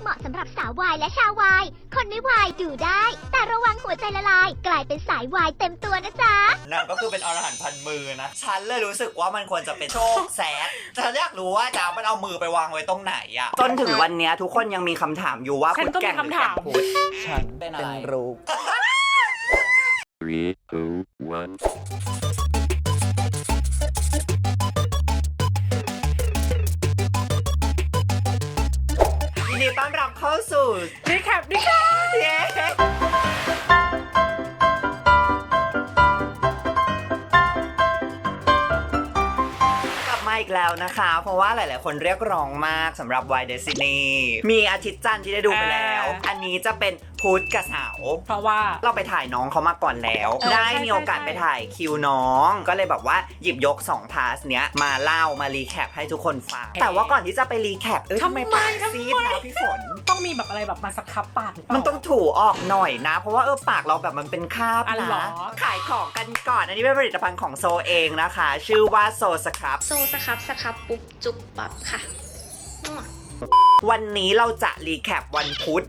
เหมาะสำหรับสาววายและชาววาย คนไม่วายดูได้ แต่ระวังหัวใจละลาย กลายเป็นสายวายเต็มตัวนะจ๊ะ นางก็คือเป็นอรหันต์พันมือนะ ฉันเลยรู้สึกว่ามันควรจะเป็นโชคแสดฉันอยากรู้ว่าดาวมันเอามือไปวางไว้ตรงไหนอะจนถึงวันเนี้ยทุกคนยังมีคำถามอยู่ว่าฉันก็มีคำถาม พุทธฉันเป็นอะไร รูป Three, two, one. เข้าสู่รีแคปรีแคปเย้กลับมาอีกแล้วนะคะ เพราะว่าหลาย ๆ คนเรียกร้องมากสำหรับ Why Destiny มีอาทิตย์จันทร์ที่ได้ดูไปแล้ว อันนี้จะเป็น พุธกับเสาร์เพราะว่า เราไปถ่ายน้องเขามาก่อนแล้ว เออได้ใช่มีโอกาสใช่ ไปถ่ายคิวน้อง ก็เลยแบบว่าหยิบยก 2 พาร์ทเนี้ย มาเล่ามารีแคปให้ทุกคนฟัง แต่ว่าก่อนที่จะไปรีแคปเอ้ยทำไมปากซีดนะพี่ฝน ต้องมีแบบอะไรแบบมาสครับปากหรือเปล่า มันต้องถูออกหน่อยนะ เพราะว่าเออปากเราแบบมันเป็นคราบอ๋อเหรอนะขายของกันก่อน อันนี้เป็นผลิตภัณฑ์ของโซเองนะคะ ชื่อว่าโซสครับ โซสครับสครับปุ๊บจุ๊บปับค่ะ วันนี้เราจะรีแคปวันพุธ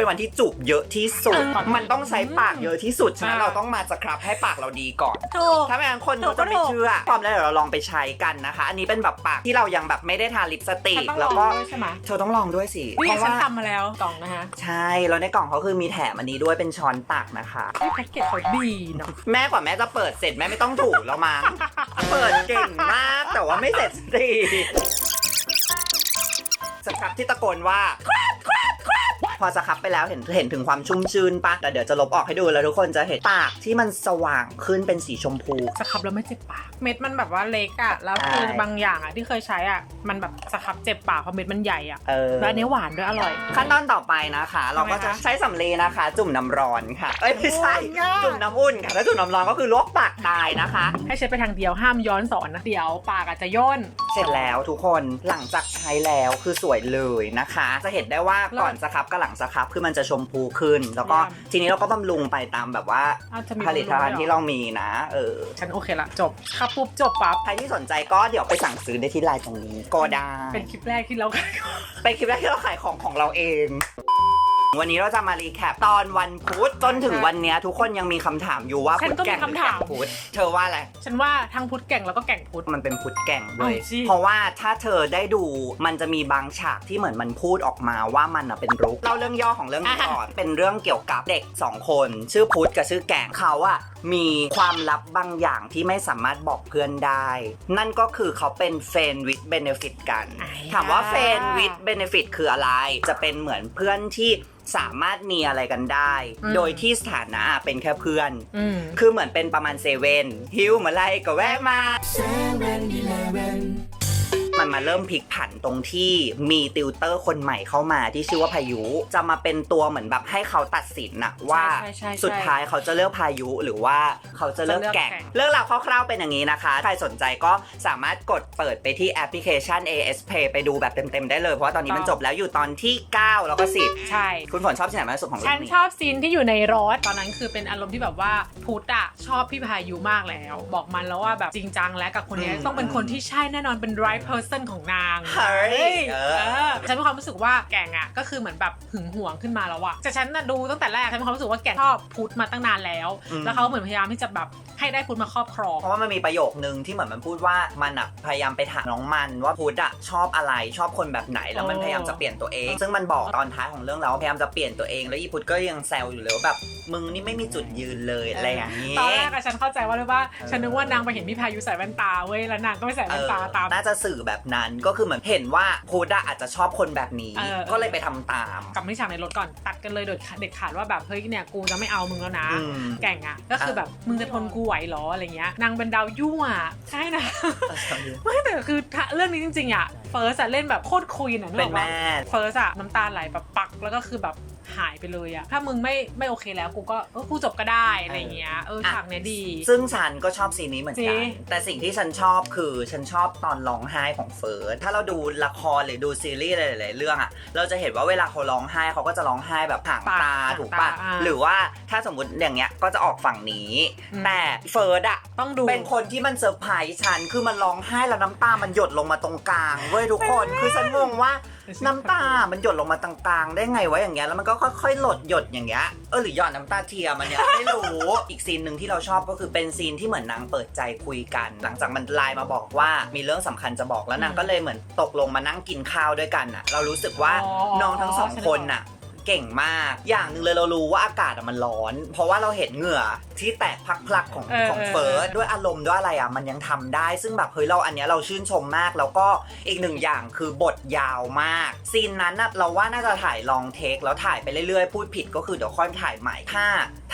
เป็นวันที่จูบเยอะที่สุด มันต้องใช้ปากเยอะที่สุดฉะนั้นเราต้องมาสครับให้ปากเราดีก่อน ถูก ถ้าไม่งั้นคนเขาจะไม่เชื่อพร้อมแล้วเดี๋ยวเราลองไปใช้กันนะคะ อันนี้เป็นแบบปากที่เรายังแบบไม่ได้ทาลิปสติฉันกต้องลแล้วองก็ด้วยใช่ไหมเธอต้องลองด้วยสินี่เพราะฉันว่าทำมาแล้วกล่องนะคะใช่แล้วในกล่องเขาคือมีแถมอันนี้ด้วยเป็นช้อนตักนะคะแพ็กเกจเขาดีเนาะแม่กว่าแม่จะเปิดเสร็จแม่ไม่ต้องถูแล้วมั้ง เปิดเก่งมากแต่ว่าไม่เสร็จสักทีสครับที่ตะโกนว่า พอสครับไปแล้วเห็นเห็นถึงความชุ่มชื้นปะแต่เดี๋ยวจะลบออกให้ดูแล้วทุกคนจะเห็นปากที่มันสว่างขึ้นเป็นสีชมพู สครับแล้วไม่เจ็บปาก เม็ดมันแบบว่าเล็กอะแล้วคือใช่บางอย่างอะที่เคยใช้อะมันแบบสครับเจ็บปากเพราะเม็ดมันใหญ่อะเออ แล้วอันนี้หวานด้วยอร่อย ขั้นตอนต่อไปนะคะ เราก็จะทำไมคะใช้สำลีนะคะ จุ่มน้ำร้อนค่ะ เอ้ยไม่ใช่โอ้ยง่ายจุ่มน้ำอุ่นค่ะ ถ้าจุ่มน้ำร้อนก็คือลวกปากตายนะคะ ให้ใช้ไปทางเดียวห้ามย้อนสอนนะเดี๋ยวปากอาจจะย่น เสร็จแล้วทุกคน หลังจากใช้แล้วคือสวยเลยนะคะ จะเห็นได้ว่าก่อนสครับกับหลังสครับคือมันจะชมพูขึ้น แล้วก็เยี่ยมทีนี้เราก็บำรุงไปตามแบบว่าอาจจะมีผลิตภัณฑ์ที่เรามีนะ เออ ฉันโอเคละจบครับปุ๊บจบปั๊บ ใครที่สนใจก็เดี๋ยวไปสั่งซื้อได้ที่ไลน์ตรงนี้ก็ได้ เป็นคลิปแรกที่เราเป็นคลิปแรกที่เราขายของของเราเอง วันนี้เราจะมารีแคปตอนวันพุธจนถึงวันเนี้ยทุกคนยังมีคำถามอยู่ว่าฉันพุธก็มีแก่งหรือคำถามแก่งพุธเธอว่าอะไร ฉันว่าทั้งพุทธแก่งแล้วก็แก่งพุทธ มันเป็นพุทธแก่งเลย เอาสิ เพราะว่าถ้าเธอได้ดูมันจะมีบางฉากที่เหมือนมันพูดออกมาว่ามันอะเป็นรุกเล่าเรื่องย่อของเรื่องนี้ก่อน เป็นเรื่องเกี่ยวกับเด็กสองคน ชื่อพุทธกับชื่อแก่งเขาอะมีความลับบางอย่างที่ไม่สามารถบอกเพื่อนได้ นั่นก็คือเขาเป็นเฟนวิดเบเนฟิตกัน อ่า ถามว่าเฟนวิดเบเนฟิตคืออะไร จะเป็นเหมือนเพื่อนที่ สามารถมีอะไรกันได้ อืม โดยที่สถานะเป็นแค่เพื่อน อืม คือเหมือนเป็นประมาณเซเว่นฮิวเมื่อไรก็แวะมา มันมาเริ่มพลิกผันตรงที่มีติวเตอร์คนใหม่เข้ามาที่ชื่อว่าพายุ จะมาเป็นตัวเหมือนแบบให้เขาตัดสินนะว่าใช่ใช่ใช่ สุดท้ายเขาจะเลือกพายุหรือว่าเขาจะเลือกจะเลือกแก่งแก่ง เรื่องราวคร่าวๆเป็นอย่างนี้นะคะ ใครสนใจก็สามารถกดเปิดไปที่แอปพลิเคชัน AS Play ไปดูแบบเต็มๆได้เลย เพราะว่าตอนนี้มันจบแล้วอยู่ตอนที่ 9 แล้วก็ ใช่ 10 คุณฝนชอบที่ไหนมากที่สุดของฉัเรื่นองนี้ชอบซีนที่อยู่ในรถ ตอนนั้นคือเป็นอารมณ์ที่แบบว่าพุทธอะชอบพี่พายุมากแล้ว บอกมันแล้วว่าแบบจริงจังแล้วกับคนเนี้ยอืมต้องเป็นคนที่ใช่แน่นอนเป็น right person ของนางเฮ้ยเออเออฉันมีความรู้สึกว่าแก่งอะก็คือเหมือนแบบหึงหวงขึ้นมาแล้วอะแต่ฉันน่ะดูตั้งแต่แรกฉันมีความรู้สึกว่าแก่งชอบพุทธมาตั้งนานแล้วอืมแล้วเขาเหมือนพยายามที่จะแบบ ให้ได้พุทธมาครอบครอง เพราะว่ามันมีประโยคนึงที่เหมือนมันพูดว่ามันอะพยายามไปถามน้องมันว่าพุทธอะชอบอะไรชอบคนแบบไหนแล้วมันโอ้พยายามจะเปลี่ยนตัวเอง ซึ่งมันบอกตอนท้ายของเรื่องแล้วว่าพยายามจะเปลี่ยนตัวเองแล้วอีพุทธก็ยังแซวอยู่เลยว่าแบบมึงนี่ไม่มีจุดยืนเลยอะไรอย่างนี้ตอนแรกอะฉันเข้าใจว่าเลยว่าเออฉันนึกว่านางไปเห็นพี่พายุใส่แว่นตาเว้ยแล้วนางก็ไม่ใส่เอแว่นอตาตามน่าจะสื่อแบบนั้นก็คือเหมือนเห็นว่าพุทธอะอาจจะชอบคนแบบนี้เออก็เลยไปทำตามกลับมาที่ฉากในรถก่อนตัดกันเลยโดยเด็ดขาดว่าแบบเฮ้ยเนี่ยกูจะไม่เอามึงแล้วนะอืมแก่งอะก็คือแบบมึงจะทนกูไหวเหรออะไรเงี้ยนางเป็นดาวยั่วใช่นะไม่แต่คือถ้าเรื่องนี้จริงๆอะเฟิร์สอะเล่นแบบโคตรคุยน่ะนึกเป็อนอกแม่ปะเฟิร์สอะน้ำตาไหลแบบปักแล้วก็คือแบบ หหายไปเลยอะถ้ามึงไม่ไม่โอเคแล้วกูก็เออกูจบก็ได้อะไรเงี้ยเอออะฉากเนี้ยดี ซึ่งฉันก็ชอบซีนนี้เหมือนจริกัน ง แต่สิ่งที่ฉันชอบคือฉันชอบตอนร้องไห้ของเฟิร์สถ้าเราดูละครหรือดูซีรีส์หลายๆเรื่องอะเราจะเห็นว่าเวลาเขาร้องไห้เขาก็จะร้องไห้แบบห่างตาถูกปะหรือว่าถ้าสมมติอย่างเงี้ยก็จะออกฝั่งนี้แต่เฟิร์สอะ ต้องดู เป็นคนที่มันเซอร์ไพรส์ฉัน คือมันร้องไห้แล้วน้ำตา มันหยดลงมาตรงกลางเว้ยทุกคน คือฉันงงว่า น้ำตา มันหยดลงมาตรงกลางได้ไงวะอย่างเงี้ย แล้วมันก็ค่อยๆ หลดหยดอย่างเงี้ย เออหรือหยอดน้ำตาเทียมมันเนี่ยไม่รู้ อีกซีนหนึ่งที่เราชอบก็คือเป็นซีนที่เหมือนนางเปิดใจคุยกัน หลังจากมันไลน์มาบอกว่ามีเรื่องสำคัญจะบอกแล้วนางก็เลยเหมือนตกลงมานั่งกินข้าวด้วยกันอะเรารู้สึกว่าอ๋อน้องทั้งสองคนน่ะ เก่งมาก อย่างหนึ่งเลยเรารู้ว่าอากาศอะมันร้อน เพราะว่าเราเห็นเหงื่อที่แตกพลักๆของเออของเออ เฟิร์สด้วยอารมณ์ด้วยอะไรอะมันยังทำได้ ซึ่งแบบเฮ้ยเราอันเนี้ยเราชื่นชมมาก แล้วก็อีกหนึ่งอย่างคือบทยาวมาก ซีนนั้นน่ะเราว่าน่าจะถ่ายลองเทคแล้วถ่ายไปเรื่อยๆ พูดผิดก็คือเดี๋ยวค่อยถ่ายใหม่ถ้า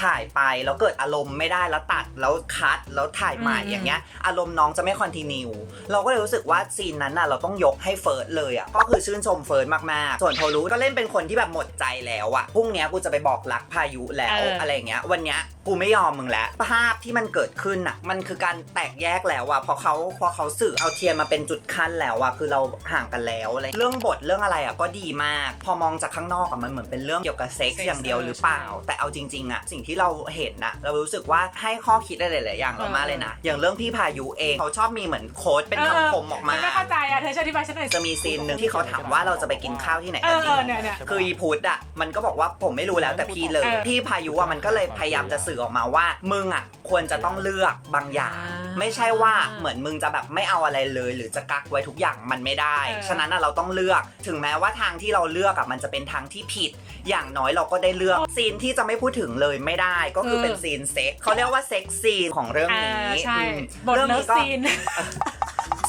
ถ่ายไปแล้วเกิดอารมณ์ไม่ได้แล้วตัดแล้วคัดแล้วถ่ายใหม่อืม อย่างเงี้ย อารมณ์น้องจะไม่คอนติเนียเราก็เลยรู้สึกว่าซีนนั้นน่ะเราต้องยกให้เฟิร์สเลยอะก็คือชื่นชมเฟิร์สมากๆ ส่วนโทรู้ก็เล่นเป็นคนที่แบบหมดใจแล้วอะพรุ่งเนี้ยกูจะไปบอกรักพายุแล้วเอออ อะไรอย่างเงี้ย วันเนี้ย กูไม่ยอมมึงแล้วภาพที่มันเกิดขึ้นอะมันคือการแตกแยกแล้วอะพอเขาพอเขาสื่อเอาเทียนมาเป็นจุดขั้นแล้วอะคือเราห่างกันแล้วอะไรเรื่องบทเรื่องอะไรอะก็ดีมาก พอมองจากข้างนอกอะมันเหมือนเป็นเรื่องเกี่ยวกับเซ็กซ์อย่างเดียวหรือเปล่า แต่เอาจริงๆอะสิ่งที่เราเห็นนะเรารู้สึกว่าให้ข้อคิดอะไรหลายๆอย่างเรามากเลยนะอย่างเรื่องพี่พายุเองเขาชอบมีเหมือนโค้ดเป็นคำคมออกมาฉันไม่เข้าใจอะเธอช่วยอธิบายฉันหน่อยสิจะมีซีนหนึ่งที่เขาถามว่าเราจะไปกินข้าวที่ไหนเอกันอดีเออเนี่ยเนี่ยคืออีพุทธอะมันก็บอกว่าผมไม่รู้แล้วแต่พี่เลยเออพี่พายุอะมันก็เลยพยายามจะสื่อออกมาว่า มึงอะควรจะต้องเลือกบางอย่างอ่าไม่ใช่ว่าเหมือนมึงจะแบบไม่เอาอะไรเลย หรือจะกักไว้ทุกอย่างมันไม่ได้เออฉะนั้นอะเราต้องเลือก ถึงแม้ว่าทางที่เราเลือกอะมันจะเป็นทางที่ผิด อย่างน้อยเราก็ได้เลือกซีนที่จะไม่พูดถึงเลยไม่ได้ ก็คือเป็นซีนเซ็กเขาเรียกว่าเซ็กซีนของเรื่องอ่านี้ใช่อืมบทเรื่องเลิฟนี้ก็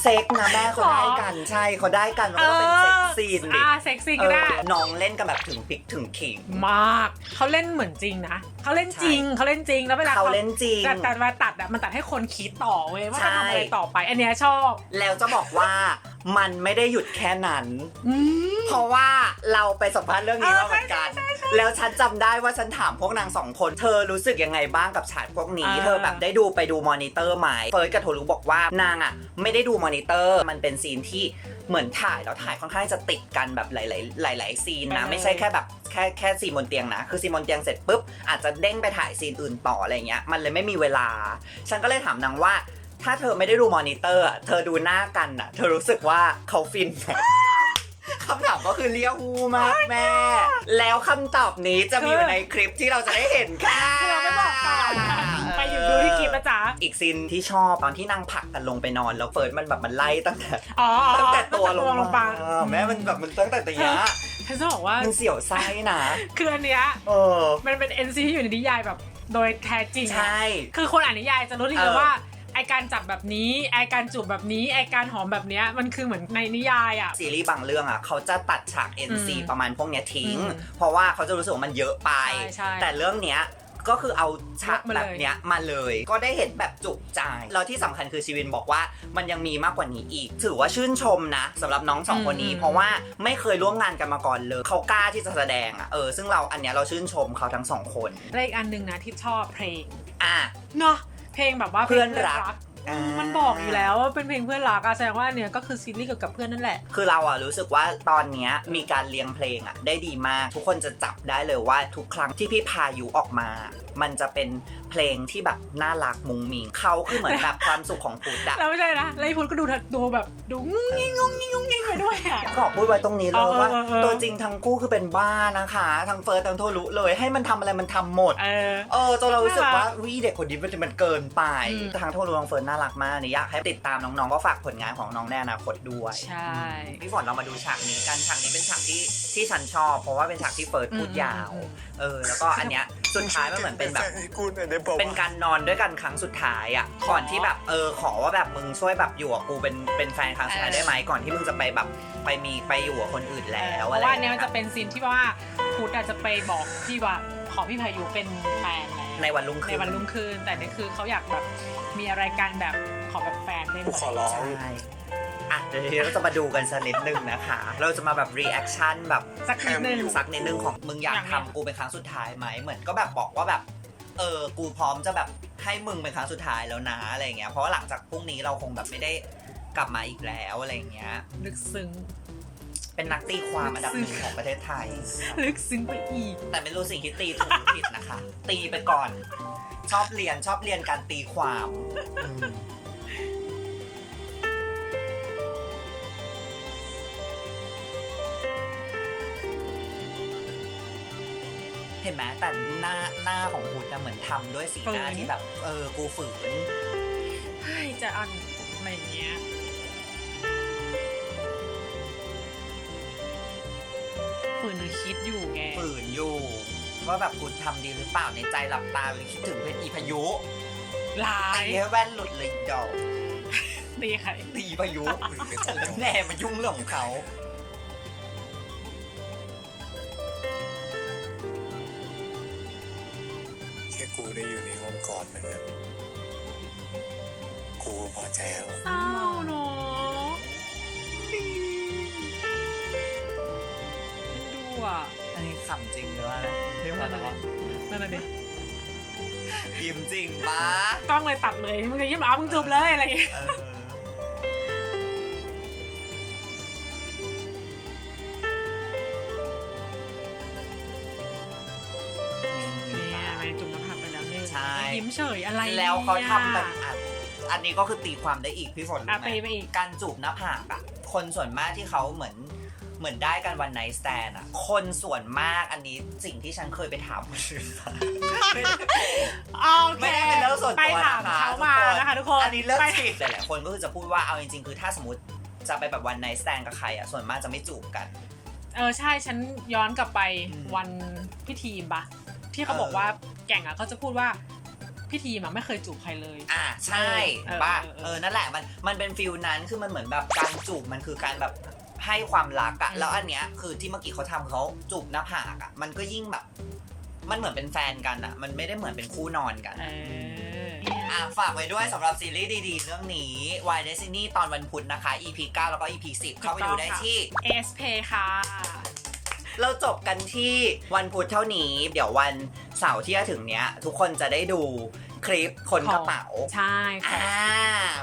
ซีนเซ็กนะแม่เขาได้กันใช่เขาได้กันมันก็เป็นเซ็กซีนดิอ่าเซ็กซี่เอก็อได้น้องเล่นกันแบบถึงพริกถึงขิง มากเขาเล่นเหมือนจริงนะเขาเล่นจริงเขาเล่นจริงแล้วเวลาเขาเล่นจริง แต่แต่เวลาตัดอะมันตัดให้คนคิดต่อเว้ยว่าใช่จะทำอะไรต่อไป อันเนี้ยชอบ แล้วจะบอกว่ามันไม่ได้หยุดแค่นั้น อืม เพราะว่าเราไปสัมภาษณ์เรื่องนี้มาเหมือนกัน แล้วฉันจำได้ว่าฉันถามพวกนางสองคน เธอรู้สึกยังไงบ้างกับฉากพวกนี้ อ่า เธอแบบได้ดูไปดูมอนิเตอร์ไหมเฟิร์สกับโทรู้บอกว่านางอะ ไม่ได้ดูมอนิเตอร์ มันเป็นซีนที่เหมือนถ่ายแล้วถ่ายค่อนข้างจะติดกันแบบหลาย ๆ หลาย ๆ ซีนนะ ไม่ใช่แค่แบบแค่แค่ซีนบนเตียงนะ คือซีนบนเตียงเสร็จปุ๊บอาจจะเด้งไปถ่ายซีนอื่นต่ออะไรเงี้ย มันเลยไม่มีเวลา ฉันก็เลยถามนางว่า ถ้าเธอไม่ได้ดูมอนิเตอร์อะเธอดูหน้ากันอะ เธอรู้สึกว่าเขาฟินไหม คำถามก็คือเรียกฮูมากแม่ แล้วคำตอบนี้จะมีอยู่ในคลิปที่เราจะได้เห็นค่ะคือเราไม่บอกก่อนไปอยู่ดูที่คลิปนะจ๊ะ อีกซีนที่ชอบตอนที่นั่งผลักกันลงไปนอน แล้วเฟิร์สมันแบบมันไล่ตั้งแต่อ๋อตั้งแต่ตัวลงลงมามาแม่มันแบบมันตั้งแต่ตัวเนี้ยฉันจะบอกว่ามันเสียวไส้นะคืออันเนี้ยเออมันเป็น NC ที่อยู่ในนิยายแบบโดยแท้จริงอะใช่ คือคนอ่านนิยายจะรู้ดีเลเอยอว่า ไอการจับแบบนี้ไอการจูบแบบนี้ไอการหอมแบบเนี้ยมันคือเหมือนในนิยายอะ ซีรีส์บางเรื่องอะเขาจะตัดฉาก NC อืมประมาณพวกเนี้ยทิ้ง อืมเพราะว่าเขาจะรู้สึกว่ามันเยอะไป ใช่ใช่แต่เรื่องเนี้ยก็คือเอาฉากยกมาแบเลยบเนี้ยมาเลย ก็ได้เห็นแบบจุใจแล้วที่สำคัญคือชีวินบอกว่ามันยังมีมากกว่านี้อีก ถือว่าชื่นชมนะสำหรับน้องสองคนนี้ เพราะว่าไม่เคยร่วมงานกันมาก่อนเลยเขากล้าที่จะแสดงอะเออซึ่งเราอันเนี้ยเราชื่นชมเขาทั้งสองคนและอีกอันหนึ่งนะที่ชอบเพลงอะ เนาะ เพลงแบบว่าเพื่อนรัก มมันบอกอยู่แล้วว่าเป็นเพลงเพื่อนรักอะแสดงว่าอันเนี้ยก็คือซีรีส์เกี่ยวกับเพื่อนนั่นแหละ คือเราอะรู้สึกว่าตอนเนี้ยมีการเรียงเพลงอะได้ดีมาก ทุกคนจะจับได้เลยว่าทุกครั้งที่พี่พายุออกมา มันจะเป็นเพลงที่แบบน่ารักมุงมิงเขาคือเหมือนแบบความสุขของพุทธอะแล้วไม่ใช่นะแล้วไอ้พุทธก็ดูเธอดูแบบดูงุ้งงิ้งงุ้งงิ้งงุ้งงิ้งไปด้วยอะขอพูดไว้ตรงนี้เลยเออว่าเออเออตัวจริงทั้งคู่คือเป็นบ้านะคะทั้งเฟิร์สทั้งโทรุเลยให้มันทำอะไรมันทำหมดเออเออจนเรารู้สึกว่าน่ารักวิเด็กคนนี้มันมันเกินไปอืมทางโทรุทางเฟิร์นน่ารักมากนี่อยากให้ติดตามน้องๆก็ฝากผลงานของน้องในอนาคตด้วยใช่ พี่ฝนเรามาดูฉากนี้กันฉากนี้เป็นฉากที่ที่ฉันชอบ เพราะว่าเป็นฉากที่เฟิร์สพูดยาวอืมเออ แล้วก็อันเนี้ยสุดท้ายมันเหมือนเป็นแบบกูหน่อยได้ป่าวะเป็นการนอนด้วยกันครั้งสุดท้ายอะก่อนที่แบบเออขอว่าแบบมึงช่วยแบบอยู่กับกูเป็นเป็นแฟนครั้งสุดท้ายได้ไหมก่อนที่มึงจะไปแบบไปมีไปอยู่กับคนอื่นแล้วเพอะไรราะว่าออันย่างเนี้ยเงี้มันจะยเป็นซีนที่ว่าพุทธอาจจะไปบอกพี่ว่าขอพี่พายุเป็นแฟนแล้ว ในวันรุ่งในขึ้นวันรุ่งขึ้น แต่นี่คือเขาอยากแบบมีอะไรกันแบบขอแบบแฟนได้ไหมกูขอร้อง ใช่อะเดี๋ยวดี๋ยวทีนี้เราจะมาดูกันสักนิดนึงนะคะ เราจะมาแบบรีแอคชั่นแบบสักนิดนึง สักนิดนึงของมึงอยากอย่างเนี้ยทำกูเป็นครั้งสุดท้ายไหมเหมือนก็แบบบอกว่าแบบเออกูพร้อมจะแบบให้มึงเป็นครั้งสุดท้ายแล้วนะอะไรเงี้ยเพราะว่าหลังจากพรุ่งนี้เราคงแบบไม่ได้กลับมาอีกแล้วอะไรเงี้ย ลึกซึ้ง เป็นนักตีความอันดับหนึ่งของประเทศไทย ลึกซึ้งไปอีก แต่ไม่รู้สิ่งที่ตีถูกหรือผิดนะคะ ตีไปก่อน ชอบเรียนชอบเรียนการตีความอืมเห็นไหมแต่หน้าหน้าของพุทธอะเหมือนทำด้วยสีหน้าฝืน ที่แบบ เออ กูฝืน เฮ้ยจะอันอะไรอย่างเงี้ย ฝืนหรือคิดอยู่ไง ฝืนอยู่ ว่าแบบกูทำดีหรือเปล่าในใจหลับตาเลยคิดถึงเป็นอีพายุลาไอ้ยเหี้ยแว่นหลุดเลยดอกตีไข่ตีพายุฉันแล้วแน่มายุ่งเรื่องของเขาำจริงหรือว่าเรียกว่าอะไรวะนั่นน่ะดิยิ้มจริงปะกล้องเลยตัดเลยมึงจะยิ้มเอามึงจูบเลยอะไรอย่างเงี้ยเออเนี่ยแม่จุ่มน้ำผักไปแล้วเนี่ยใช่ยิ้มเฉยอะไรแล้วเขาทำแบบเนี่ยอะอันนี้ก็คือตีความได้อีกพี่ฝนรู้อะไหม ตีไปอีก การจูบหน้าผากอะคนส่วนมากที่เขาเหมือน เหมือนได้กันวันไนท์สแตนอะคนส่วนมากอันนี้สิ่งที่ฉันเคยไปถามคนอื่นมา โอเคไม่ได้เป็นเรื่องส่วนตัวไปถามนะคะเขามานะคะทุกคนอันนี้เรื่องไปผิดหลายๆคนก็คือจะพูดว่าเอาจริงๆ คือถ้าสมมติจะไปแบบวันไนท์สแตนกับใครอะส่วนมากจะไม่จูบกัน เออใช่ฉันย้อนกลับไปอืมวันพี่ทีมปะที่เขาเออบอกว่าแก่งอะเขาจะพูดว่าพี่ทีมอะไม่เคยจูบใครเลย อ่าใช่เออป่ะเออเออ เออนั่นแหละมันมันเป็นฟิลนั้นคือมันเหมือนแบบการจูบมันคือการแบบ ให้ความรักอะอืมแล้วอันเนี้ยคือที่เมื่อกี้เขาทำเขาจูบหน้าผากอะมันก็ยิ่งแบบ มันเหมือนเป็นแฟนกันอะมันไม่ได้เหมือนเป็นคู่นอนกัน เออ อะฝากไว้ด้วยสำหรับซีรีส์ดีๆ เรื่องนี้ Why Destiny ตอนวันพุธนะคะ EP 9 แล้วก็ EP 10 เข้าไปดูได้ที่เอสเพค่ะ เราจบกันที่วันพุธเท่านี้ เดี๋ยววันเสาร์ที่จะถึงเนี้ย ทุกคนจะได้ดู คลิปคนกระเป๋า ใช่ค่ะ อ่า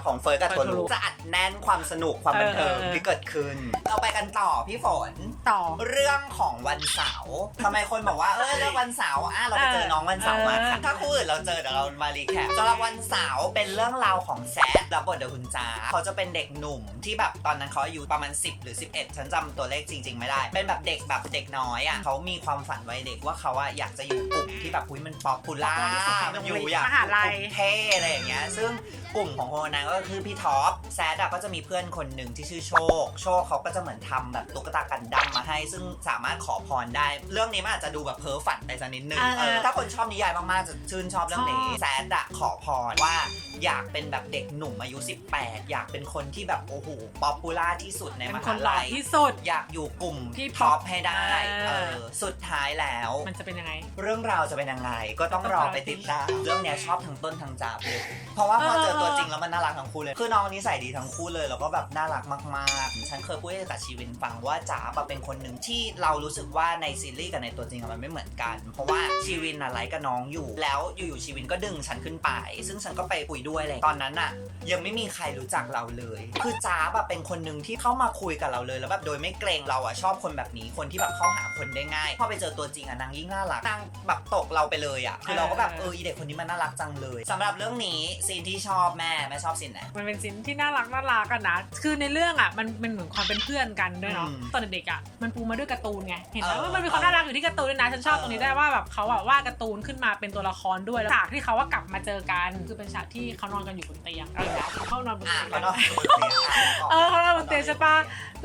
ของเฟิร์สกับโทเฟิร์สกับโทรุรุจะอัดแน่นความสนุกความบันเทิงเออเออ ที่เกิดขึ้น เราไปกันต่อพี่ฝน ต่อ เรื่องของวันเสาร์ทำไมคนบอกว่า เออเรื่องวันเสาร์อะเราไปเจอน้องวันเสาร์มาค่ะเออ ถ้าคู่อื่นเราเจอเดี๋ยวเรามารีแคปสำหรับวันเสาร์เป็นเรื่องราวของแซดรับบทโดยคุณจ้าเขาจะเป็นเด็กหนุ่มที่แบบตอนนั้นเขาอายุประมาณ 10 หรือ 11 ฉันจำตัวเลขจริง ๆ ไม่ได้ เป็นแบบเด็กแบบเด็กน้อยอะเขามีความฝันวัยเด็กว่าเขาอะอยากจะอยู่กลุ่มที่แบบอุ้ยมันป๊อปปูล่าป๊อปปูล่าที่สุดในมันอยู่โรงเรียนอยากมหาลัย กลุ่มเท่อะไรอย่างเงี้ย ซึ่งกลุ่มของคนนั้นก็คือพี่ท็อปแซดอะก็จะมีเพื่อนคนหนึ่งที่ชื่อโชค โชคเขาก็จะเหมือนทำแบบตุ๊กตากันดั้มมาให้ ซึ่งสามารถขอพรได้ เรื่องนี้มันอาจจะดูแบบเพ้อฝันไปสักนิดนึงเออ เออถ้าคนชอบนิยายมากๆจะชื่นชอบเรื่องนี้แซดอะขอพรว่าอยากเป็นแบบเด็กหนุ่มอายุ 18 อยากเป็นคนที่แบบโอ้โหป๊อปปูล่าที่สุดในเป็นมคหานหล่อลัย ที่สุด อยากอยู่กลุ่มที่ท็อปให้ได้เอออ อสุดท้ายแล้ว มันจะเป็นยังไง เรื่องราวจะเป็นยังไงก็ต้องรอไปติดตาม เรื่องเนี้ยชอบทั้งต้นทั้งจาบเลย เพราะว่าพอเจอตัวจริงแล้วมันน่ารักทั้งคู่เลย คือน้องนิสัยดีทั้งคู่เลยแล้วก็แบบน่ารักมากๆ ฉันเคยพูดให้กับชีวินฟังว่าจ๋าบอะเป็นคนหนึ่งที่เรารู้สึกว่าในซีรีส์กับในตัวจริงอะมันไม่เหมือนกัน เพราะว่าชีวินอะไลค์กับน้องอยู่ แล้วอยู่ๆชีวินก็ดึงฉันขึ้นไป ซึ่งฉันก็ไปคุยด้วยเลยตอนนั้นอะยังไม่มีใครรู้จักเราเลย คือจ๋าแบบเป็นคนหนึ่งที่เข้ามาคุยกับเราเลยแล้วแบบโดยไม่เกรงเราอะชอบคนแบบนี้คนที่แบบเข้าหาคนได้ง่ายพอไปเจอตัวจริงอะนางยิ่งน่ารักนางแบบตกเราไปเลยอะคือเราก็แบบเอออีเด็กคนนี้มันน่ารักจังเลยสำหรับเรื่องนี้ซีนที่ชอบแม่แม่ชอบซีนไหน มันเป็นสินที่น่ารักน่ารักกันนะ คือในเรื่องอะมันมันเหมือนความเป็นเพื่อนกันด้วยเนาะ อืมตอนเด็กๆอะมันปูมาด้วยการ์ตูนไง เห็นไหมเออว่ามันมีความน่ารักอยู่ที่การ์ตูนด้วยนะ ฉันชอบเออ ตรงนี้ได้ว่าแบบเขาอะวาดการ์ตูนขึ้นมาเป็นตัวละครด้วย แล้วฉากที่เขาว่ากลับมาเจอกัน คือเป็นฉากที่เขานอนกันอยู่บนเตียงเออเขานอนบนอะเตียง ก็กันนอกเตียงอะเออเขานอนบนเตียงใช่ปะ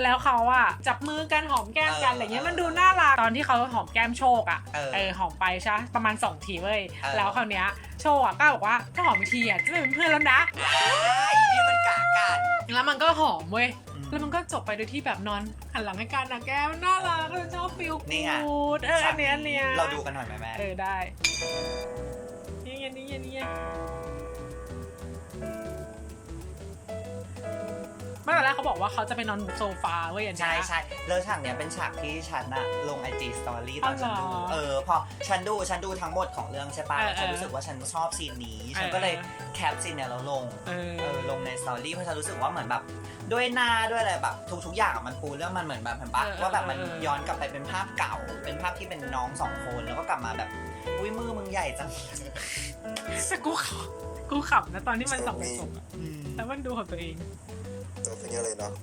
แล้วเขาอะจับมือกันหอมแก้มกันเออออะไรเงี้ยมันดูน่ารัก ตอนที่เขาหอมแก้มโชคอะเออ เออหอมไปใช่ปะประมาณสองทีเว้ย เออแล้วคราวเนี้ยโชคอะก็บอกว่าถ้าหอมอีกทีอะจะไม่เป็นเพื่อนแล้วนะไอ้นี่มันกากันแล้วมันก็หอมเว้ยอืมแล้วมันก็จบไปโดยที่แบบนอนหันหลังให้กันนะแก้มน่ารักเราชอบฟิลนี่ไงกูดเอออันเนี้ยอันเนี้ยเราดูกันหน่อยไหมแม่ เออได้นี่ไงนี่ไงนี่ไง ไม่ตอนแรกเขาบอกว่าเขาจะไปนอนโซฟาเว้ยอย่างเงี้ใช่ย ใช่แล้วฉากเนี้ยเป็นฉากที่ฉันอะลงไอจีสตอรี่ตอนฉันดู อ๋อเหรอเออ พอฉันดูฉันดูทั้งหมดของเรื่องใช่ปะเออฉันเออรู้สึกว่าฉันชอบซีนนี้เออฉันก็เลยแคปซีนเนี้ยแล้วลง เออ เออลงในสตอรี่เพราะฉันรู้สึกว่าเหมือนแบบด้วยหน้าด้วยอะไรแบบทุกๆอย่างอะมันปูเรื่องมันเหมือนแบบเห็นปะเออเออว่าแบบมันเออ ย้อนกลับไปเป็นภาพเก่า เป็นภาพที่เป็นน้องสองคนแล้วก็กลับมาแบบอุ้ยมือมึงใหญ่จังแต่กูขำกูขำนะตอนที่มันส่องกระจกอะแล้วมันดูของตัวเอง ตัวเป็นเยอะเลยเนาะ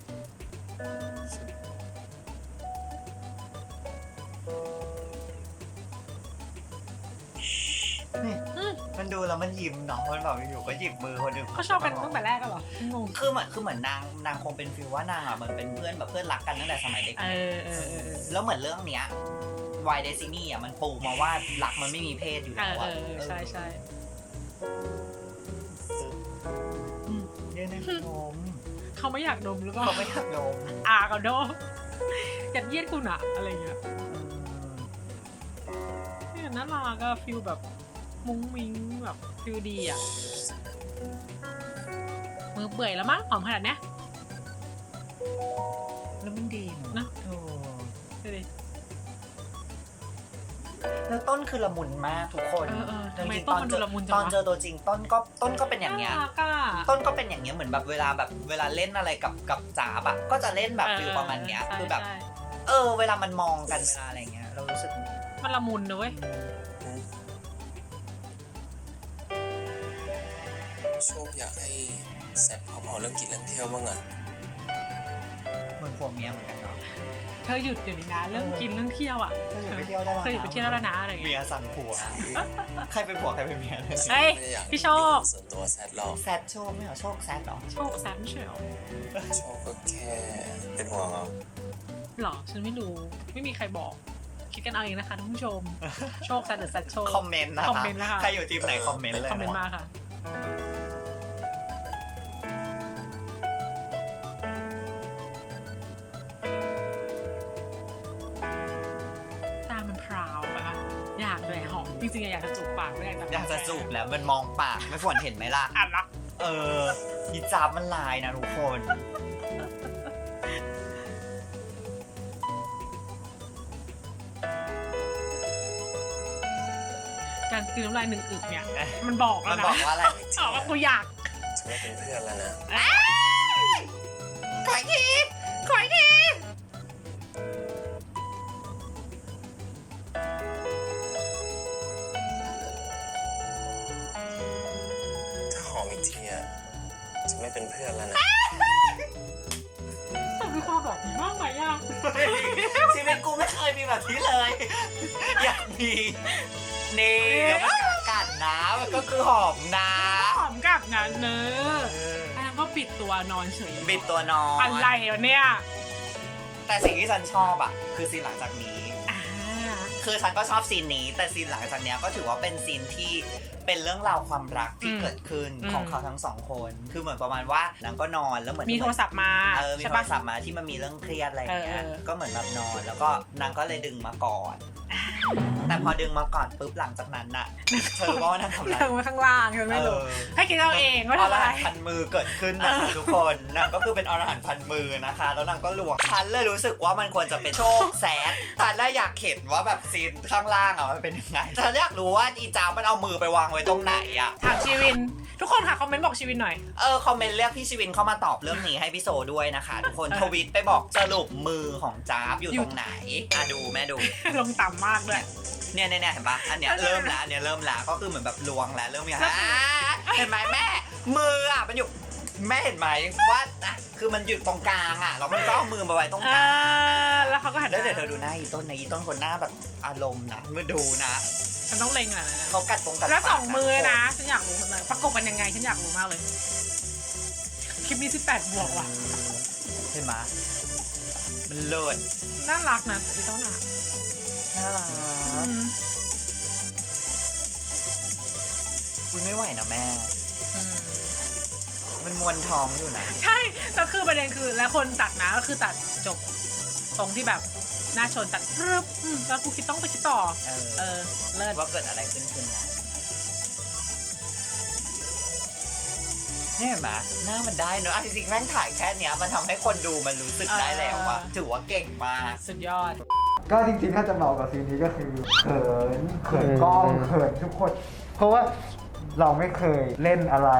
มันดูแล้วมันยิ้มเนาะมันแบบอยู่ก็หยิบมือคนอื่นเขาชอบกันตั้งแต่แรกกันเหรองงคือเหมือนคือเหมือนนางนางคงเป็นฟีลว่านางอะเหมือนเป็นเพื่อนแบบเพื่อนรักกันตั้งแต่สมัยเด็กเออเออเออเออแล้วเหมือนเรื่องเนี้ยวายเดซินี่อะมันปูมาว่ารักมันไม่มีเพศอยู่เอแล้อวเออะอใช่ใช่เนี่ยนะนม เขาไม่อยากดมหรือเปล่าเขาไม่อยากนมอากับโดอยากเยียดคุณอะอะไรเงี้ยเนี่ยน่ารักอะฟิลแบบมุ้งมิ้งแบบฟิลดีอะมือเปื่อยแล้วมั้งหอมขนาดเนี้ยแล้วมันดีนะโอ้ดู แล้วต้นคือละมุนมากทุกคนเออเออทำไมจริงๆต้นมันดูละมุนจังตอนวะเจอตัวจริงต้นก็ต้นก็เป็นอย่างเงี้ยน่ารักอะ ต้นก็เป็นอย่างเงี้ยเหมือนแบบเวลาแบบเวลาเล่นอะไรกับกับจ๋าบอะก็จะเล่นแบบเออฟิลประมาณเนี้ยใช่คือแบบใช่เออ เวลามันมองกันเวลาอะไรเงี้ยเรารู้สึก มันละมุนนะเว้ย โชคอยากให้แซดเขาเผาเรื่องกินเรื่องเที่ยวบ้างอะเหมือนผัวเมียเหมือนกันเนาะ เธอหยุดเดี๋ยวนี้นะเรื่องกินเรื่องเที่ยวอะเคยไปเที่ยวได้เคยหยุดไปเที่ยวแล้วนะอะไรเมีเงี้ยยสั่งผัว ใครเป็นผัวใครเป็นเมียเนี่ยเอ้ยไม่ได้อยากพี่โชคส่วนตัวแซดหรอกแซดโชคไม่เหรอโชคแซดเหรอโชคแซมเชียวโชคก็แค่เป็นห่วงเอาหรอฉันไม่รู้ไม่มีใครบอก คิดกันเอาเองนะคะท่านผู้ชม โชคแซดหรือแซดโชค คอมเมนต์นะคะคอมเมนต์นะคะ ใครอยู่ทีมไหนคอมเมนต์เลยคอมเมนต์นะมาค่ะากจะจูบปากไม่อยากจะอยากจะจูบแล้วมันมองปากไม่ฝนเห็นไหมล่ะ อะรักเออยีจับมันลายนะทุกคน การกลืนน้ำลายหนึ่งอึกเนี่ย มันบอกมัแล้วนนะบอกว่าอะไรบอกว่ากูอยากจะไม่เป็นเพื่อนแล้วนะ ขออีกทีขออีกที วนอนเฉยบิดตัวนอนอะไรวะเนี่ย แต่สิ่งที่ฉันชอบอะ คือซีนหลังจากนี้อ่าคือฉันก็ชอบซีนนี้ แต่ซีนหลังจากเนี้ยก็ถือว่าเป็นซีนที่เป็นเรื่องราวความรักที่เกิดขึ้นของเขาทั้งสองคน คือเหมือนประมาณว่านางก็นอนแล้วเหมือนมีโทรศัพท์มาเออมีใช่โทรปะศัพท์มาที่มันมีเรื่องเครียดอะไรอย่างเงี้ยเออเออก็เหมือนแบบนอน แล้วก็นางก็เลยดึงมาก่อน แต่พอดึงมาก่อนปุ๊บหลังจากนั้นน่ะเธอรู้ว่านางทำอะไรเรื่องไว้ข้างล่างฉันไม่รู้เออให้คิดเอาเองว่าอทำรอะไรหันต์พันมือเกิดขึ้นนะคะทุกคนนางก็คือเป็นอรหันต์พันมือนะคะ แล้วนางก็หลวงฉันเลยรู้สึกว่ามันควรจะเป็นโชคแสนฉันเลยอยากเห็นว่าแบบซีนข้างล่างอะมันเป็นยังไงฉันอยากรู้ว่าอีจ้ามันเอามือไปวางไว้ตรงไหนอะถามชีวิน ทุกคนค่ะคอมเมนต์บอกชีวินหน่อย เออคอมเมนต์เรียกพี่ชีวินเข้ามาตอบเรื่องนี้ให้พี่โซด้วยนะคะ ทุกคนเออทวิตไปบอกสรุปมือของจ้าบอยู่อยู่ตรงไหนอะดูแม่ดู ลงต่ำมากด้วย เนี่ยเนี่ยเนี่ยเห็นปะอันเนี้ยเออเริ่มแล้วอันเนี้ยเริ่มแล้วก็คือเหมือนแบบลวงแล้วเริ่มมีแล้วอ่าเห็นไหมแม่มืออะมันอยู่แม่เห็นไหมว่าอะคือมันอยู่ตรงกลางอะแล้วมันก็เอามือมาไว้ตรงเอกลางอแล้วเขาก็หันแล้วเดี๋ยวเธอดูหน้าอีต้นนะอีต้นคนหน้าแบบอารมณ์นะมือดูนะฉันต้องเล็งอะนะเขากัดตรงกัดแล้วสองปากมือนะฉันอยากรู้เลยประกบกันยังไงฉันอยากรู้มากเลย คลิปนี้18บวกว่ะเห็นไหมมันเลิศน่ารักนะพี่ต้นอะ น่ารักอืมคุณไม่ไหวนะแม่อืมมันมวนท้องอยู่นะ ใช่แล้วคือประเด็นคือแล้วคนตัดนะก็คือตัดจบตรงที่แบบหน้าชนตัดรึบอืมแล้วกูคิดต้องไปคิดต่อ เออ เออ เลิศว่าเกิดอะไรขึ้นขึ้นนะนี่เห็นไหมหน้ามันได้เนอะอะจริงๆแม่งถ่ายแค่เนี้ยมันทำให้คนดูมันรู้สึกได้แล้วว่าถือว่าเก่งมาก สุดยอด ก็จริงๆ ถ้าจะบอกกับซีนนี้ก็คือเขินเขินกล้องเขินทุกคน เพราะว่าเราไม่เคยเล่นอะไร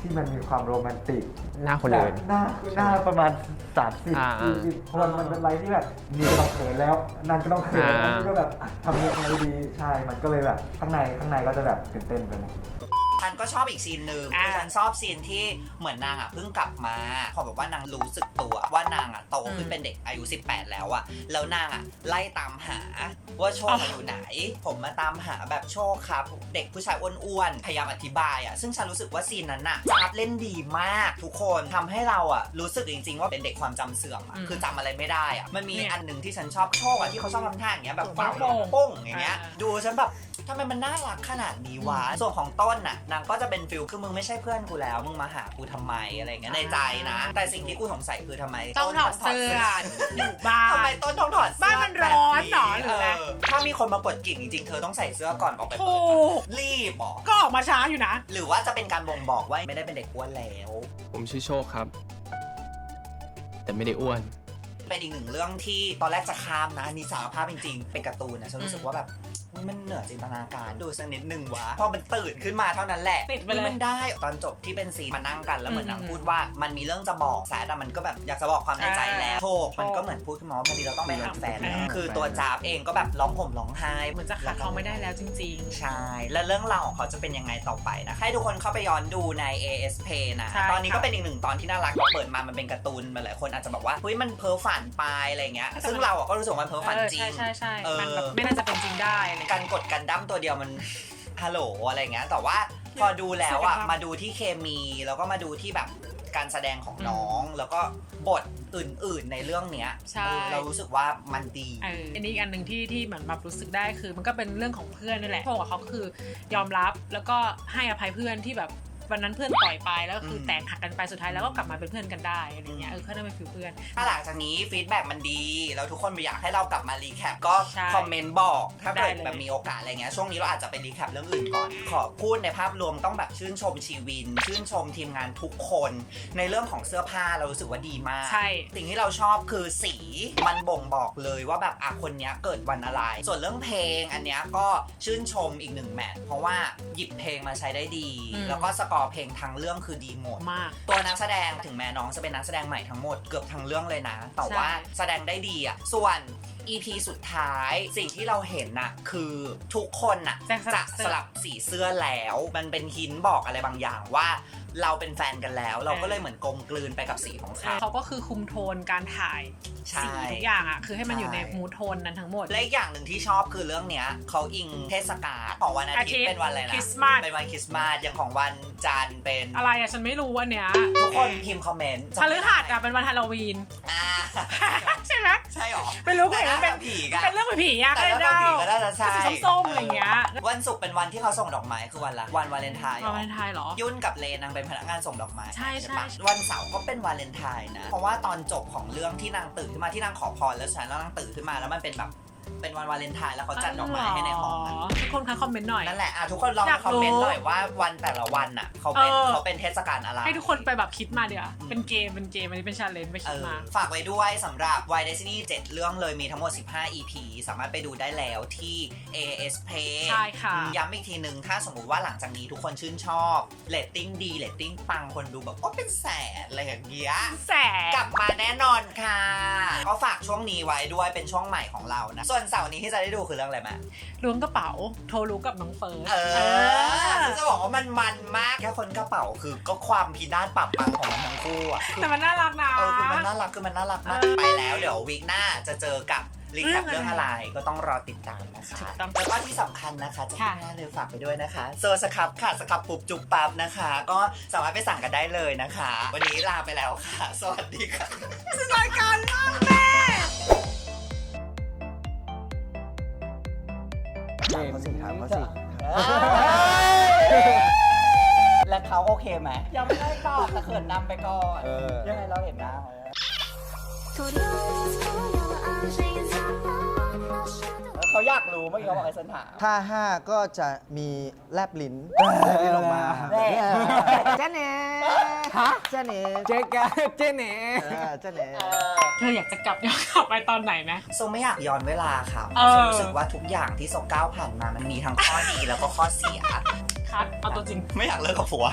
ที่มันมีความโรแมนติกหน้าคนอื่นแบบหน้าหน้าประมาณ30อ่า40คนมันเป็นอะไรที่แบบนี่ก็ต้องเขินแล้วนั่นก็ต้องเขินอ่านี่ก็แบบอะทำยังไงดีใช่มันก็เลยแบบข้างในข้างในก็จะแบบตื่นเต้นไปหมด ฉันก็ชอบอีกซีนหนึ่งอ่าคือฉันชอบซีนที่เหมือนนางอะเพิ่งกลับมา พอแบบว่านางรู้สึกตัวว่านางอะโตขึ้นเป็นเด็กอายุ 18 แล้วอะ แล้วนางอะไล่ตามหาว่าโชคอะอยู่ไหน ผมมาตามหาแบบโชคครับ เด็กผู้ชายอ้วนๆ พยายามอธิบายอะ ซึ่งฉันรู้สึกว่าซีนนั้นอะจาบเล่นดีมากทุกคนทำให้เราอะรู้สึกจริงๆ ว่าเป็นเด็กความจำเสื่อมอะอืมคือจำอะไรไม่ได้อะ มันมีเนี่ยอันหนึ่งที่ฉันชอบโชคอะที่เขาชอบทำท่าอย่างเงี้ยแบบโป่งเป่าโป้งอย่างเงี้ยอ่าดูฉันแบบ ทำไมมันน่ารักขนาดนี้วะ ส่วนของต้นน่ะนางก็จะเป็นฟิลคือมึงไม่ใช่เพื่อนกูแล้ว มึงมาหากูทำไมอะไรอย่างเงี้ยในใจนะ แต่สิ่งที่กูสงสัยคือทำไมต้องถอดเสื้ออยู่บ้านทำไมต้นต้องถอดเสื้อบ้านมันร้อนเหรอหรืออะไร เถ้ามีคนมากดกิ่งจริงๆเธอต้องใส่เสื้อก่อนออกไปเปิถูดกรีบเหรอก็ออกมาช้าอยู่นะ หรือว่าจะเป็นการบ่งบอกว่าไม่ได้เป็นเด็กอ้วนแล้ว ผมชื่อโชคครับ แต่ไม่ได้อ้วน เป็นอีกหนึ่งเรื่องที่ตอนแรกจะข้ามนะอันนี่สารภาพจริงๆ เป็นการ์ตูนนะฉันรู้สึกว่าแบบอุ๊ย มันเหนือจินตนาการดูสักนิดหนึ่งวะพอมันตื่นขึ้นมาเท่านั้นแหละติดไปเลยมันได้ตอนจบที่เป็นซีนมานั่งกันแล้วเหมือนอืมนางพูดว่ามันมีเรื่องจะบอกแซดอะมันก็แบบอยากจะบอกความในใจแล้วอ่าโชคมันก็เหมือนพูดขึ้นมาว่าพอดีเราต้องไปหาแฟนอ่าคือตัวจ๊าบเองก็แบบร้องห่มร้องไห้เหมือนจะขาดเขาไม่ได้แล้วจริง ใช่ แล้วเรื่องราวของเขาจะเป็นยังไงต่อไปนะ ให้ทุกคนเข้าไปย้อนดูใน ASP นะ ใช่ตอนนี้ค่ะก็เป็นอีกหนึ่งตอนที่น่ารักเราเปิดมามันเป็นการ์ตูนมาหลายคนอาจจะบอกว่าเฮ้ยมันเพ้อฝันไปอะไรเงี้ย ซึ่งเราอะก็รู้สึกว่ามันเพ้อๆฝันเออจริใช่งใช่ใช่เออ มันแบบไม่น่าจะเป็นจริงได้อะไรอย่างกาเงี้ยรกดกันดั้มตัวเดียวมันฮัลโหลอะไรเงี้ยแต่ว่าพอดูแล้วอะใช่ครับมาดูที่เคมีแล้วก็มาดูที่แบบการแสดงของน้องแล้วก็บทอื่นๆในเรื่องเนี้ยใช่ เออเรารู้สึกว่ามันดี เอออันนี้อีกอันหนึ่งที่ที่เหมือนแบบรู้สึกได้คือ มันก็เป็นเรื่องของเพื่อนนี่แหละพวกบเขาก็คือยอมรับแล้วก็ให้อภัยเพื่อนที่แบบ วันนั้นเพื่อนปล่อยไปแล้วก็คืออมแตกหักกันไปสุดท้ายแล้วก็กลับมาเป็นเพื่อนกันได้อะไรเงี้ยเออเขาได้เป็นฟิลเพื่อน ถ้าหลังจากนี้ฟีดแบ็กมันดี แล้วทุกคนอยากให้เรากลับมารีแคปก็ใช่คอมเมนต์บอก ถ้าเกิดได้เลย แบบมีโอกาสอะไรเงี้ยช่วงนี้เราอาจจะไปรีแคปเรื่องอื่นก่อน ขอพูดในภาพรวมต้องแบบชื่นชมชีวิน ชื่นชมทีมงานทุกคน ในเรื่องของเสื้อผ้าเรารู้สึกว่าดีมาก ใช่ สิ่งที่เราชอบคือสีมันบ่งบอกเลยว่าแบบอะคนเนี้ยเกิดวันอะไร ส่วนเรื่องเพลงอันเนี้ยก็ชื่นชมอีกหนึ่งแมทเพราะว่าหยิบเพลงมาใช้ได้ดี อืม แล้วก็สกอร์เพลงทั้งเรื่องคือดีหมด มาก ตัวนักแสดงถึงแม้น้องจะเป็นนักแสดงใหม่ทั้งหมดเกือบทั้งเรื่องเลยนะ แต่ใช่ว่าแสดงได้ดีอะ ส่วน EP สุดท้ายสิ่งที่เราเห็นน่ะคือทุกคนน่ะแจ้งสลัจะบเสื้อ สลับสีเสื้อแล้ว มันเป็นหินบอกอะไรบางอย่างว่า เราเป็นแฟนกันแล้ว เราก็เลยเหมือนกลมกลืนไปกับสีของเขา เขาก็คือคุมโทนการถ่ายใช่สีทุกอย่างอะ คือให้มันอยู่ในใช่ มูทโทนนั้นทั้งหมด และอีกอย่างหนึ่งที่ชอบคือเรื่องเนี้ยเขาอิงเทศกาลของวันอาทิตอาทิตย์ย์เป็นวันอะไรนะคริสต์มาส เป็นวันคริสต์มาสอย่างของวันจันทร์เป็นอะไรอะ ฉันไม่รู้อันเนี้ยทุกคนพิมพ์คอมเมนต์พฤหัสอะเป็นวันฮาโลวีนอ่า ใช่ไหมใช่หรอ ไม่รู้แต่เห็นน่าเป็นจะผีกันเป็นเรื่องผีๆอะก็แต่เลยถ้าเดาผีก็น่าจะใช่สีส้มๆอะไรอย่างเงี้ยวันศุกร์เป็นวันที่เขาส่งดอกไม้คือวันละวันวาเลนไทน์เหรวาอ เลนไทน์เหรอ ยุ่นกับเลนางเป็นพนักงานส่งดอกไม้ใช่ใช่ปะวันเสาร์ก็เป็นวาเลนไทน์นะ เพราะว่าตอนจบของเรื่องที่นางตื่นขึ้นมาที่นางขอพรแล้วฉันแล้วนางตื่นขึ้นมาแล้วมันเป็นแบบ เป็นวันวาเลนไทน์แล้วเขาจัดดอกไม้ให้ในห้องอะทุกคนคะคอมเมนต์หน่อย นั่นแหละอะทุกคนลองอยามากคอมเมนต์รู้หน่อยว่าวันแต่ละวันอะเขาเป็นเออเขาเป็นเทศกาลอะไร ให้ทุกคนไปแบบคิดมาเดี๋ยวาอืมเป็นเกมเป็นเกมอันนี้เป็นชาเลนจ์ไปเอคิดอมา ฝากไว้ด้วยสำหรับ Why Destiny 7 เรื่องเลยมีทั้งหมด 15 EP สามารถไปดูได้แล้วที่ AS Play ใช่ค่ะย้ำอีกทีหนึ่งถ้าสมมุติว่าหลังจากนี้ทุกคนชื่นชอบเรตติ้งดีเรตติ้งปังคนดูแบบโอ้เป็นแสนอะไรอย่างเงี้ย แสกลับมาแน่นอนค่ะ ก็ฝากช่วงนี้ไว้ด้วยเป็นช่วงใหม่ของเรานะ ส่วนเสาร์นี้ที่จะได้ดูคือเรื่องอะไรมาล้วงกระเป๋า โทรรู้กับน้องเฟิร์สเอเอออจะบอกว่ามันมันมากแค่คนกระเป๋าคือก็ความพินาศปรับปังของมันทั้งคู่อะคือ แต่มันน่ารักนะ เออคือมันน่ารักคือมันน่ารักมากเออไปแล้ว เดี๋ยววีคหน้าจะเจอกับรีแคปเรื่เรื่อองงอะอะไรไรก็ต้องรอติดตามนะคะถูกต้องแล้วก็ที่สำคัญนะคะจะค่ะที่หน้าเลยฝากไปด้วยนะคะโซสครับค่ะสครับปุบจุบปับนะคะ ก็สามารถไปสั่งกันได้เลยนะคะ วันนี้ลาไปแล้วค่ะ สวัสดีค่ะ ไหมยังไม่ได้ตอบแต่เขินนำไปก่อนออ ยังไงเราเห็นหน้าเขาแล้วเขาอยากรู้เมื่อกี้เขาบอกไอ้เซนถาม ถ้าห้าก็จะมีแลบลิ้นลงมาเจ๊เน่ฮะเจ๊เน่เจ๊กะเจ๊เน่เจ๊เน่เธออยากจะกลับย้อนกลับไปตอนไหนไหม โซไม่อยากย้อนเวลาค่ะเโซรู้สึกว่าทุกอย่างที่โซก้าวผ่านมามันมีทั้งข้อดีแล้วก็ข้อเสีย คัดเอาตัวจริง ไม่อยากเลิกกับผัว